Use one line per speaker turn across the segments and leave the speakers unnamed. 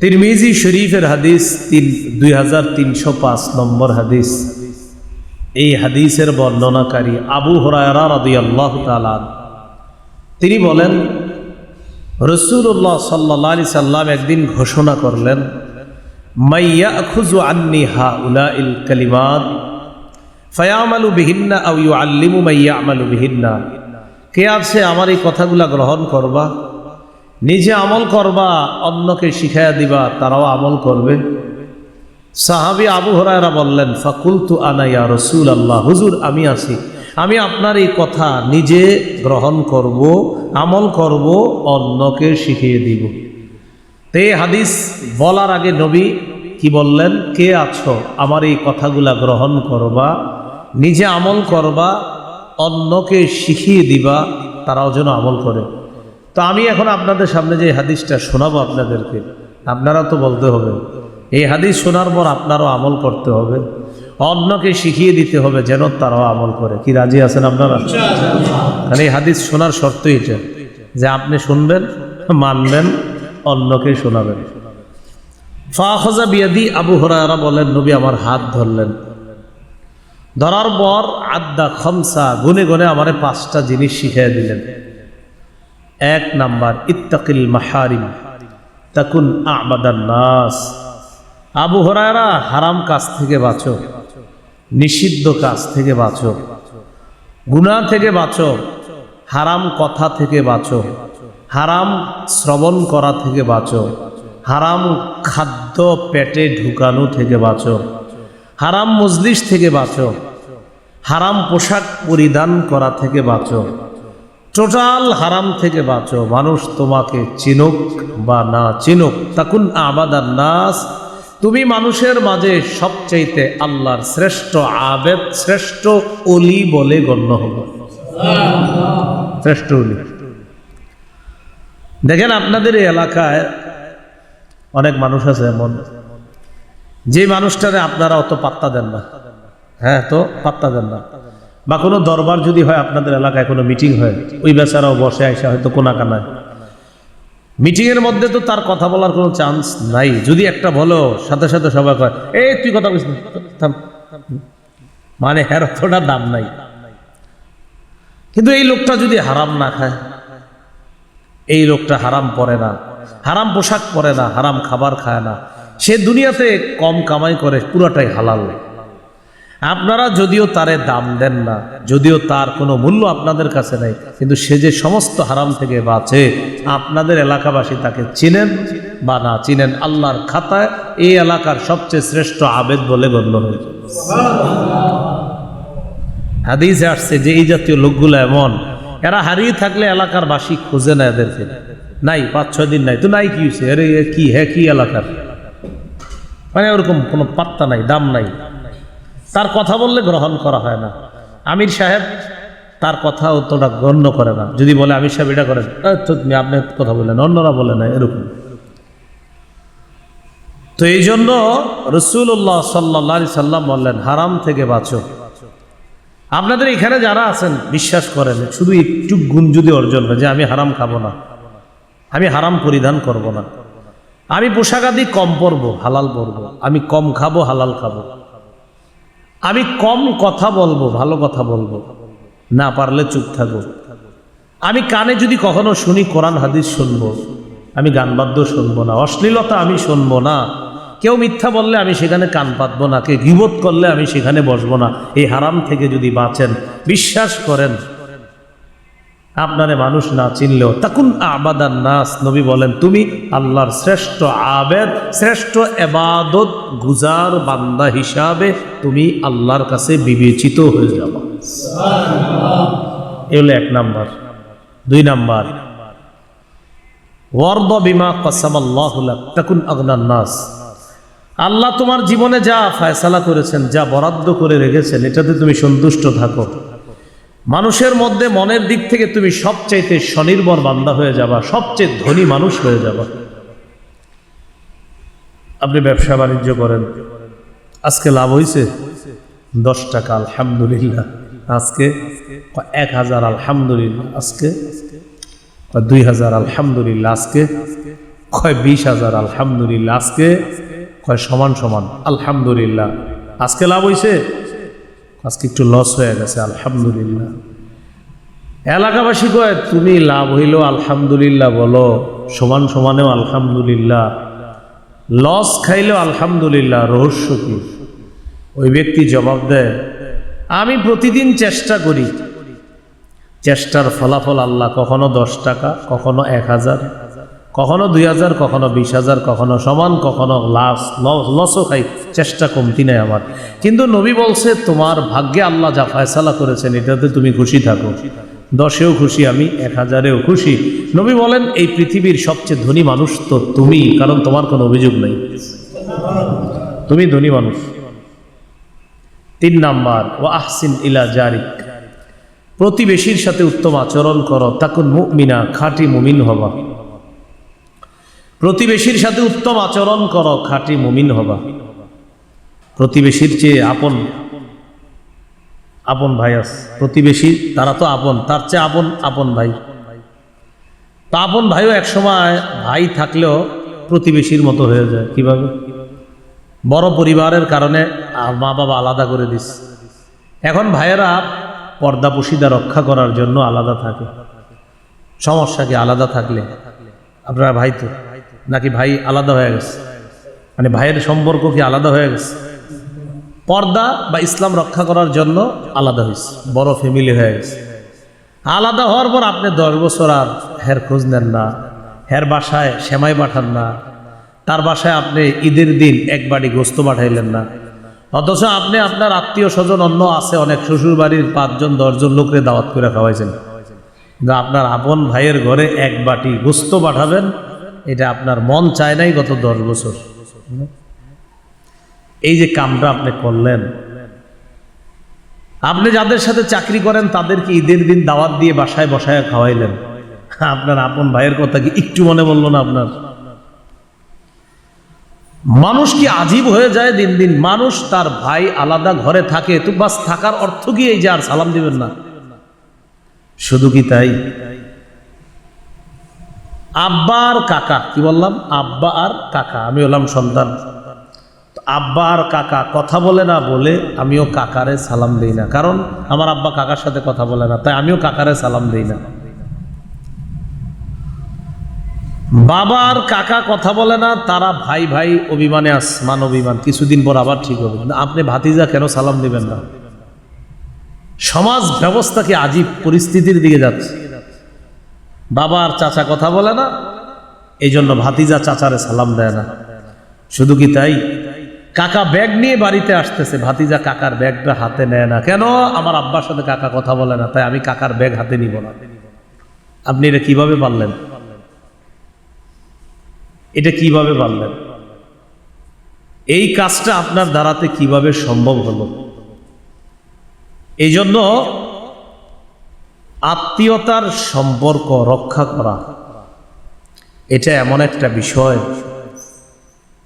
তিরমিজি শরীফের হাদিস তিন, দুই হাজার তিনশো পাঁচ নম্বর হাদিস। এই হাদিসের বর্ণনাকারী আবু হরায়রা রাদি আল্লাহ তালান তিনি বলেন রসুল্লাহ সাল্লা সাল্লাম একদিন ঘোষণা করলেন মাইয়া খুজু আন্নি হা উলা ইল কালিমাত, ফয়ামালু বিহিন্না আউ ইউ আল্লিমু মাইয়া আমালু বিহিন্না। কে আছে আমার এই কথাগুলা গ্রহণ করবা? নিজে আমল করবা, অন্যকে শিখাইয়া দিবা, তারাও আমল করবে। সাহাবি আবু হরায়রা বললেন, ফাকুলতু আনাইয়া রসুল আল্লাহ হুজুর, আমি আছি। আমি আপনার এই কথা নিজে গ্রহণ করব, আমল করব, অন্যকে শিখিয়ে দিব। তে হাদিস বলার আগে নবী কি বললেন? কে আছো? আমার এই কথাগুলা গ্রহণ করবা, নিজে আমল করবা, অন্যকে শিখিয়ে দিবা, তারাও যেন আমল করে। তো আমি এখন আপনাদের সামনে যে হাদিসটা শোনাবো আপনাদেরকে, আপনারা তো বলতে হবে, এই হাদিস শোনার পর আপনারও আমল করতে হবে, অন্যকে শিখিয়ে দিতে হবে যেন তারাও আমল করে। কি রাজি আছেন আপনারা? কারণ এই হাদিস শোনার শর্ত এটা, যে আপনি শুনবেন, মানবেন, অন্যকে শোনাবেন। ফাহজা বিয়াদি আবু হরারা বলেন, নবী আমার হাত ধরলেন। ধরার পর আড্ডা খমসা, গুনে গুনে আমারে পাঁচটা জিনিস শিখিয়ে দিলেন। এক নাম্বার, ইত্তাকিল মাহারিম, তাকুন আবাদান নাস। আবু হরায়রা হারাম কাজ থেকে বাঁচো, নিষিদ্ধ কাজ থেকে বাঁচো গুণা থেকে বাঁচো, হারাম কথা থেকে বাঁচো, হারাম শ্রবণ করা থেকে বাঁচো, হারাম খাদ্য পেটে ঢুকানো থেকে বাঁচো, হারাম মজলিস থেকে বাঁচো, হারাম পোশাক পরিধান করা থেকে বাঁচো টোটাল হারাম থেকে বাঁচো। মানুষ তোমাকে চিনুক বা না চিনুক, তাকুন আবাদার নাস তুমি মানুষের মাঝে সবচাইতে আল্লাহর শ্রেষ্ঠ আবেদ, শ্রেষ্ঠ অলি বলে গণ্য হব। শ্রেষ্ঠ অলি। দেখেন আপনাদের এই এলাকায় অনেক মানুষ আছে এমন। যে মানুষটারে আপনারা অত পাত্তা দেন না। হ্যাঁ তো পাত্তা দেন না। বা কোনো দরবার যদি হয়, আপনাদের এলাকায় কোনো মিটিং হয়, ওই বেচারাও বসে আসে হয়তো কোনা কানায় মিটিংয়ের মধ্যে তো তার কথা বলার কোনো চান্স নাই। যদি একটা বলো, সাথে সাথে সবাই কয় এই তুই কথা বলিস মানে হ্যার অতটা দাম নাই। কিন্তু এই লোকটা যদি হারাম না খায়, এই লোকটা হারাম পরে না, হারাম পোশাক পরে না, হারাম খাবার খায় না, সে দুনিয়াতে কম কামাই করে, পুরাটাই হালাল। আপনারা যদিও তারে দাম দেন না, যদিও তার কোনো মূল্য আপনাদের কাছে নেই, কিন্তু সে যে সমস্ত হারাম থেকে বাঁচে, আপনাদের এলাকাবাসী তাকে চিনেন বা না চিনেন, আল্লাহর খাতায় এই এলাকার সবচেয়ে শ্রেষ্ঠ আবেদ বলে গণ্য হয়েছে। হাদিসে আসছে যে এই জাতীয় লোকগুলো এমন, এরা হারিয়ে থাকলে এলাকার বাসী খুঁজে না এদেরকে। নাই, পাঁচ, ছয় দিন নাই, তো নাই কি হয়েছে? আরে কি হ্যাঁ কি এলাকার? মানে ওরকম কোনো পাত্তা নাই, দাম নাই। তার কথা বললে গ্রহণ করা হয় না। আমির সাহেব তার কথা অতটা গণ্য করে না। যদি বলে আমির সাহেব এটা করেন "এ, তো তুমি আপনি কথা বলেন অন্যরা বলে না এরকম। তো এই জন্য রসুল্লাহ সাল্লা সাল্লাম বললেন হারাম থেকে বাঁচো। আপনাদের এখানে যারা আছেন বিশ্বাস করেন শুধু একটু গুণ যদি অর্জন হয় যে আমি হারাম খাব না আমি হারাম পরিধান করব না। আমি পোশাক আদি কম পরবো হালাল পরবো। আমি কম খাব হালাল খাব। আমি কম কথা বলব, ভালো কথা বলব। না পারলে চুপ থাকব। আমি কানে যদি কখনো শুনি কোরআন, হাদিস শুনব, আমি গান বাদ্য শুনব না, অশ্লীলতা আমি শুনব না। কেউ মিথ্যা বললে আমি সেখানে কান পাতবো না কে গিবোধ করলে আমি সেখানে বসবো না। এই হারাম থেকে যদি বাঁচেন, বিশ্বাস করেন আপনারে মানুষ না চিনলেও, তাকুন আবাদান নাস, নবী বলেন, তুমি আল্লাহর শ্রেষ্ঠ আবেদ, শ্রেষ্ঠ এবাদত গুজার বান্দা হিসাবে তুমি আল্লাহর কাছে বিবেচিত হয়ে যাবে। এ হলো এক নাম্বার। দুই নাম্বার। ওয়ার্দ বিমা তাকুন আগনান নাস। আল্লাহ তোমার জীবনে যা ফায়সালা করেছেন, যা বরাদ্দ করে রেখেছেন, এটাতে তুমি সন্তুষ্ট থাকো। মানুষের মধ্যে মনের দিক থেকে তুমি সবচাইতে স্বনির্ভর বান্দা হয়ে যাবা, সবচেয়ে ধনী মানুষ হয়ে যাবা। আপনি ব্যবসা বাণিজ্য করেন, আজকে লাভ হয়েছে দশ টাকা, আলহামদুলিল্লাহ। আজকে এক হাজার, আলহামদুলিল্লাহ। আজকে দুই হাজার, আলহামদুলিল্লাহ। আজকে কয় বিশ হাজার, আলহামদুলিল্লাহ। আজকে কয় সমান সমান, আলহামদুলিল্লাহ। আজকে লাভ হয়েছে আজকে একটু লস হয়ে গেছে, আলহামদুলিল্লাহ। এলাকাবাসী কয়, তুমি লাভ হইল আলহামদুলিল্লাহ বলো, সমান সমানেও আলহামদুলিল্লাহ। লস খাইলেও আলহামদুলিল্লাহ, রহস্য কি? ওই ব্যক্তি জবাব দেয়, আমি প্রতিদিন চেষ্টা করি। চেষ্টার ফলাফল আল্লাহ কখনো দশ টাকা, কখনো এক হাজার, কখনো দুই হাজার, কখনো বিশ হাজার, কখনো সমান, কখনো লাস লসও খাই চেষ্টা কমতি নেই আমার। কিন্তু নবী বলছে, তোমার ভাগ্যে আল্লাহ যা ফয়সালা করেছেন, এটাতে তুমি খুশি থাকো। দশেও খুশি, আমি এক হাজারেও খুশি। নবী বলেন, এই পৃথিবীর সবচেয়ে ধনী মানুষ তো তুমি, কারণ তোমার কোনো অভিযোগ নেই। তুমি ধনী মানুষ। তিন নাম্বার ও আহসিন ইলা জারিক। প্রতিবেশীর সাথে উত্তম আচরণ করো, তাকুন মুমিনা, খাঁটি মুমিন হবা। প্রতিবেশীর সাথে উত্তম আচরণ করো, খাঁটি মুমিন হবা। প্রতিবেশীর চেয়ে আপন আপন ভাই আছে, প্রতিবেশী, তারা তো আপন, তার চেয়ে আপন আপন ভাই। তা আপন ভাইও একসময় ভাই থাকলেও প্রতিবেশীর মতো হয়ে যায়, কীভাবে? বড় পরিবারের কারণে মা বাবা আলাদা করে দিস এখন ভাইয়েরা পর্দা পুশিদা রক্ষা করার জন্য আলাদা থাকে। সমস্যা কি? আলাদা থাকলে। আপনার ভাই তো? নাকি ভাই আলাদা হয়ে গেছে? মানে ভাইয়ের সম্পর্ক কি আলাদা হয়ে গেছে? পর্দা বা ইসলাম রক্ষা করার জন্য আলাদা হয়েছে বড় ফ্যামিলি হয়ে গেছে। আলাদা হওয়ার পর আপনি দশ বছর আর হের খোঁজ নেন না, হের বাসায় সেমাই পাঠান না, তার বাসায় আপনি ঈদের দিন এক বাড়ি গোস্ত পাঠাইলেন না। অথচ আপনি আপনার আত্মীয় স্বজন অন্য আছে, অনেক শ্বশুর বাড়ির পাঁচজন, দশজন লোকরে দাওয়াত করে খাওয়াইছেন। কিন্তু আপনার আপন ভাইয়ের ঘরে এক বাটি গোস্ত পাঠাবেন, এটা আপনার মন চায় নাই গত দশ বছর। এই যে কামটা আপনি করলেন, আপনি যাদের সাথে চাকরি করেন তাদেরকে ঈদের দিন দাওয়াত দিয়ে বাসায় বসায় খাওয়াইলেন। আপনার আপন ভাইয়ের কথা কি একটু মনে বলল না আপনার? মানুষ কি আজীব হয়ে যায় দিন দিন? মানুষ তার ভাই আলাদা ঘরে থাকে, তো বাস থাকার অর্থ কি এই যে আর সালাম দিবেন না? শুধু কি তাই? আব্বা আর কাকা, কি বললাম? আব্বা আর কাকা, আমি হলাম সন্তান। আব্বা আর কাকা কথা বলে না বলে আমিও কাকারে সালাম দিই না। কারণ আমার আব্বা কাকার সাথে কথা বলে না, তাই আমিও কাকারে সালাম দিই না। বাবা আর কাকা কথা বলে না, তারা ভাই ভাই অভিমানে আস মান অভিমান, কিছুদিন পর আবার ঠিক হবে। আপনি ভাতিজা কেন সালাম দিবেন না? সমাজ ব্যবস্থা কি আজীব পরিস্থিতির দিকে যাচ্ছে? বাবা আর চাচা কথা বলে না এই জন্য ভাতিজা চাচারে সালাম দেয় না। শুধু কি তাই? কাকা ব্যাগ নিয়ে বাড়িতে আসতেছে। ভাতিজা কাকার ব্যাগটা হাতে নেয় না। কেন? আমার আব্বার সাথে কাকা কথা বলে না, তাই আমি কাকার ব্যাগ হাতে নিব না। আপনি এটা কীভাবে পারলেন? এটা কীভাবে পারলেন? এই কাজটা আপনার দ্বারাতে কীভাবে সম্ভব হলো? এই জন্য আত্মীয়তার সম্পর্ক রক্ষা করা, এটা এমন একটা বিষয়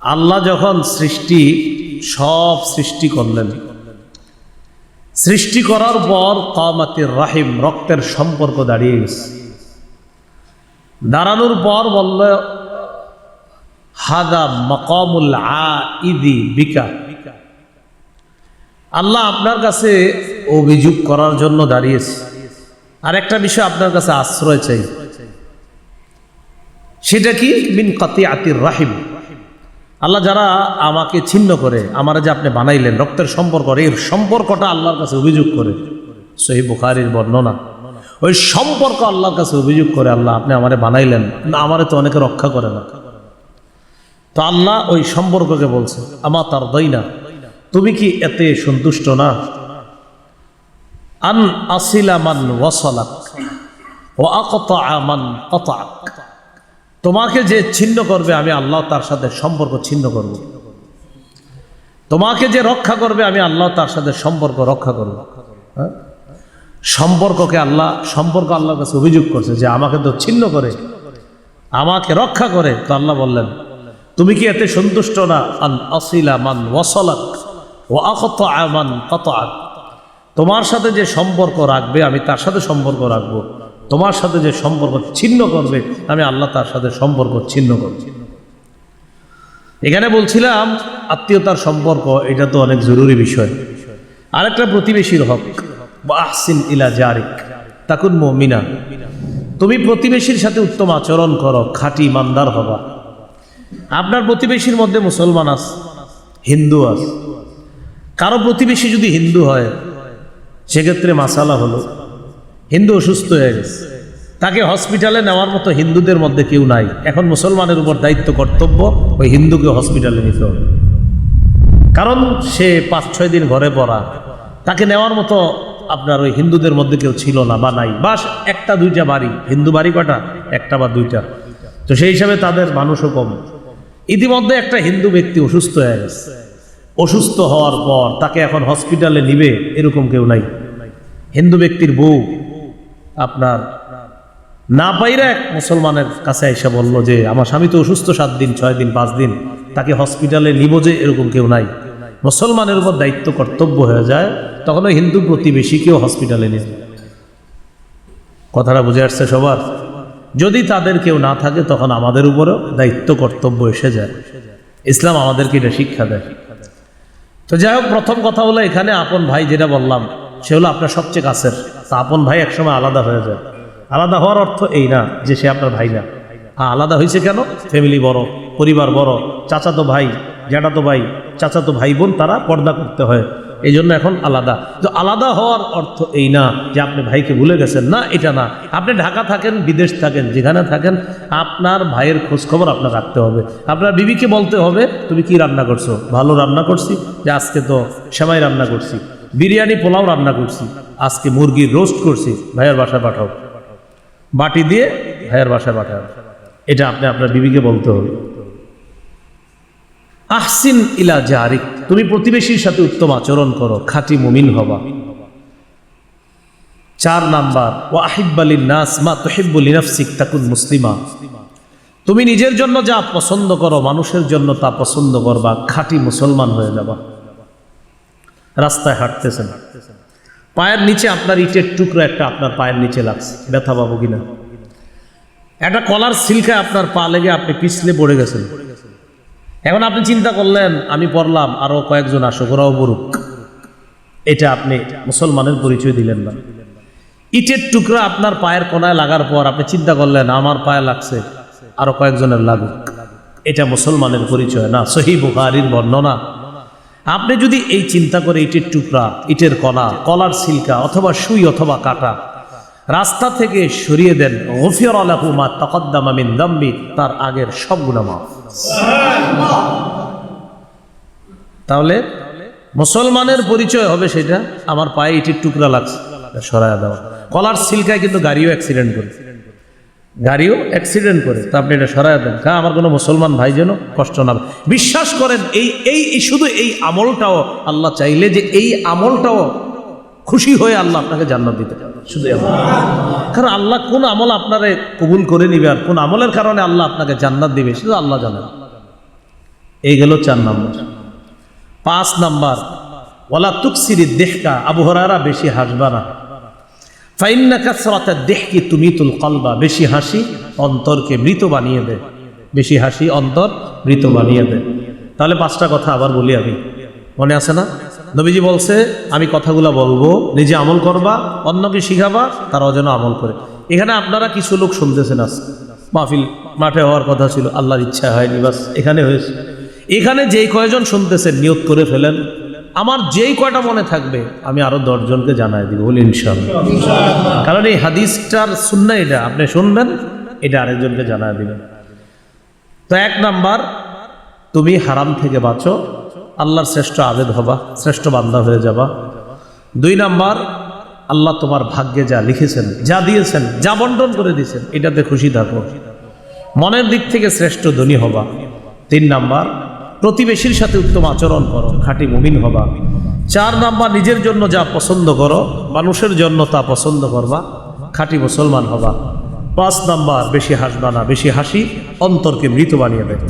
আল্লাহ যখন সৃষ্টি, সব সৃষ্টি করলেন। সৃষ্টি করার পর কামাতির রাহিম, রক্তের সম্পর্ক দাঁড়িয়ে গেছে। দাঁড়ানোর পর বলল, হাদা মকামুল আ বিকা। আল্লাহ আপনার কাছে অভিযোগ করার জন্য দাঁড়িয়েছে। আর একটা বিষয় আপনার কাছে আশ্রয় চাই। সেটা কি? মিন কাতি আতির রাহিম। আল্লাহ যারা আমাকে ছিন্ন করে, আমার যে আপনি বানাইলেন, রক্তের সম্পর্ক, এই সম্পর্কটা আল্লাহর কাছে অভিযোগ করে। সহি বুখারির বর্ণনা। ওই সম্পর্ক আল্লাহর কাছে অভিযোগ করে, আল্লাহ আপনি আমারে বানাইলেন। না, আমারে তো অনেকে রক্ষা করে না। তো আল্লাহ ওই সম্পর্ককে বলছে আমার তার দই না তুমি কি এতে সন্তুষ্ট না? আন আসিলা মান ওয়াসালাক ও আকতা মান কতাক তোমাকে যে ছিন্ন করবে, আমি আল্লাহ তার সাথে সম্পর্ক ছিন্ন করব। তোমাকে যে রক্ষা করবে, আমি আল্লাহ তার সাথে সম্পর্ক রক্ষা করব। হ্যাঁ? সম্পর্ককে আল্লাহ, সম্পর্ক আল্লাহর কাছে অভিযোগ করছে যে আমাকে তো ছিন্ন করে, আমাকে রক্ষা করে। তো আল্লাহ বললেন, তুমি কি এতে সন্তুষ্ট না? আন আসিলা মান ওয়াসালাক ও আকত আমান কত তোমার সাথে যে সম্পর্ক রাখবে, আমি তার সাথে সম্পর্ক রাখব। তোমার সাথে যে সম্পর্ক ছিন্ন করবে, আমি আল্লাহ তার সাথে সম্পর্ক ছিন্ন করব। এখানে বলছিলাম, আত্মীয়তার সম্পর্ক, এটা তো অনেক জরুরি বিষয়। আরেকটা প্রতিবেশীর হক বা আহসিন ইলা জারিক, তাকুন মমিনা। তুমি প্রতিবেশীর সাথে উত্তম আচরণ করো, খাঁটি ইমানদার হবা। আপনার প্রতিবেশীর মধ্যে মুসলমান আছে হিন্দু আছে কারও প্রতিবেশী যদি হিন্দু হয়, সেক্ষেত্রে মাসালা হলো। হিন্দু অসুস্থ হয়ে গেছে। তাকে হসপিটালে নেওয়ার মতো হিন্দুদের মধ্যে কেউ নাই। এখন মুসলমানের উপর দায়িত্ব, কর্তব্য, ওই হিন্দুকে হসপিটালে নিতে হবে। কারণ সে পাঁচ, ছয় দিন ঘরে পড়া। তাকে নেওয়ার মতো আপনার ওই হিন্দুদের মধ্যে কেউ ছিল না বা নাই। বাস একটা, দুইটা বাড়ি। হিন্দু বাড়ি কটা? একটা বা দুইটা। তো সেই হিসাবে তাদের মানুষও কম। ইতিমধ্যে একটা হিন্দু ব্যক্তি অসুস্থ হয়ে গেছে। অসুস্থ হওয়ার পর তাকে এখন হসপিটালে নিবে এরকম কেউ নাই। হিন্দু ব্যক্তির বউ আপনার না পাইরা এক মুসলমানের কাছে এসে বলল যে, আমার স্বামী তো অসুস্থ সাত দিন, ছয় দিন, পাঁচ দিন। তাকে হসপিটালে নিব যে এরকম কেউ নাই। মুসলমানের উপর দায়িত্ব কর্তব্য হয়ে যায়। তখন ওই হিন্দু প্রতিবেশীকেও হসপিটালে নিয়ে। কথাটা বুঝে আসছে সবার? যদি তাদের কেউ না থাকে, তখন আমাদের উপরেও দায়িত্ব কর্তব্য এসে যায়। ইসলাম আমাদেরকে এটা শিক্ষা দেয়। তো যাই হোক, প্রথম কথা হলো এখানে আপন ভাই যেটা বললাম, সে হলো আপনার সবচেয়ে কাছের। আপন ভাই একসময় আলাদা হয়ে যায়। আলাদা হওয়ার অর্থ এই না যে সে আপনার ভাই না। আলাদা হয়েছে কেন? ফ্যামিলি বড়, পরিবার বড়, চাচাতো ভাই, জ্যাঠাতো ভাই, চাচাতো ভাই বোন তারা পর্দা করতে হয়। এই জন্য এখন আলাদা। তো আলাদা হওয়ার অর্থ এই না যে আপনি ভাইকে ভুলে গেছেন। না, এটা না। আপনি ঢাকা থাকেন, বিদেশ থাকেন, যেখানে থাকেন, আপনার ভাইয়ের খোঁজখবর আপনার রাখতে হবে। আপনার বিবিকে বলতে হবে, তুমি কি রান্না করছ? ভালো রান্না করছি। যে আজকে তো সেমাই রান্না করছি। বিরিয়ানি, পোলাও রান্না করছি। আজকে মুরগির রোস্ট করছি, ভাইয়ের বাসায় পাঠাও। বাটি দিয়ে ভাইয়ের বাসায় পাঠাও। এটা আপনি আপনার বিবিকে বলতে হবে। আহসিন ইলা জারিক তুমি প্রতিবেশীর সাথে উত্তম আচরণ করো, খাঁটি মুমিন হবা। চার নাম্বার ও আহিব্বালিন নাস মা তোহিব্বুল ইনাফসিক তাকুন মুসলিমা। তুমি নিজের জন্য যা পছন্দ করো, মানুষের জন্য তা পছন্দ করবা, খাঁটি মুসলমান হয়ে যাবা। রাস্তায় হাঁটতেছেন। পায়ের নিচে আপনার ইটের টুকরো একটা আপনার পায়ের নিচে লাগছে। ব্যথা পাবো কিনা? একটা কলার সিল্কায় আপনার পা লেগে আপনি পিছলে পড়ে গেছেন। এখন আপনি চিন্তা করলেন, আমি পড়লাম, আরও কয়েকজন আসুক, ওরাও পড়ুক। এটা আপনি মুসলমানের পরিচয় দিলেন না। ইটের টুকরা আপনার পায়ের কোনায় লাগার পর আপনি চিন্তা করলেন, আমার পায়ে লাগছে, আরও কয়েকজনের লাগুক। এটা মুসলমানের পরিচয় না, সহি বুখারির বর্ণনা। আপনি যদি এই চিন্তা করে ইটের টুকরা, ইটের কলা, কলার সিল্কা অথবা সুই অথবা কাটা রাস্তা থেকে সরিয়ে দেন, গফিয়র আলাহুমা তকদ্দামা মিন দাম্বি, তার আগের সব গুণা মাফ। তাহলে মুসলমানের পরিচয় হবে সেটা, আমার পায়ে ইটির টুকরা লাগছে সরায় দেওয়া। কলার সিল্কায় কিন্তু গাড়িও অ্যাক্সিডেন্ট করে। গাড়িও অ্যাক্সিডেন্ট করে। তা আপনি এটা সরাই দেন। কা আমার কোনো মুসলমান ভাই যেন কষ্ট না বিশ্বাস করেন, এই এই শুধু এই আমলটাও আল্লাহ চাইলে যে এই আমলটাও খুশি হয়ে আল্লাহ আপনাকে জান্নাত দিতে শুধু কারণ আল্লাহ কোন আমল আপনারে কবুল করে নিবে আর কোন আমলের কারণে আল্লাহ আপনাকে জান্নাত দিবে শুধু আল্লাহ জানেন এই গেল চার নম্বর। পাঁচ নাম্বার ওলা তুকসিরি দেহকা আবহরারা বেশি হাসবা না। ফাইন্না কাসরাতা দেহকি তুমি তুল কলবা, বেশি হাসি অন্তরকে মৃত বানিয়ে দেয় বেশি হাসি অন্তর মৃত বানিয়ে দেয় তাহলে পাঁচটা কথা আবার বলি আমি। মনে আছে না? নবীজি বলছে, আমি কথাগুলো বলব, নিজে আমল করবা, অন্যকে শিখাবা, তারাও যেন আমল করে। এখানে আপনারা কিছু লোক শুনতেছেন আজ মাহফিল মাঠে হওয়ার কথা ছিল, আল্লাহর ইচ্ছা হয়নি, বাস এখানে হয়েছে। এখানে যেই কয়জন শুনতেছেন নিয়োগ করে ফেলেন। আমার যেই কয়টা মনে থাকবে, আমি আরও দশজনকে জানাই দিব, বলি ইনশাল্লাহ কারণ এই হাদিসটার শুননা এটা, আপনি শুনবেন, এটা আরেকজনকে জানাই দিবেন। তো এক নাম্বার, তুমি হারাম থেকে বাঁচো, আল্লাহর শ্রেষ্ঠ আবেদ হবা, শ্রেষ্ঠ বান্দা হয়ে যাবা। দুই নাম্বার, আল্লাহ তোমার ভাগ্যে যা লিখেছেন, যা দিয়েছেন, যা বন্টন করে দিয়েছেন, এটাতে খুশি থাকো। মনের দিক থেকে শ্রেষ্ঠ ধনী হবা। তিন নাম্বার প্রতিবেশীর সাথে উত্তম আচরণ করো, খাঁটি মুমিন হবা। চার নাম্বার, নিজের জন্য যা পছন্দ করো, মানুষের জন্য তা পছন্দ করবা, খাঁটি মুসলমান হবা। পাঁচ নাম্বার, বেশি হাসবা না, বেশি হাসি, অন্তরকে মৃত বানিয়ে দেয়।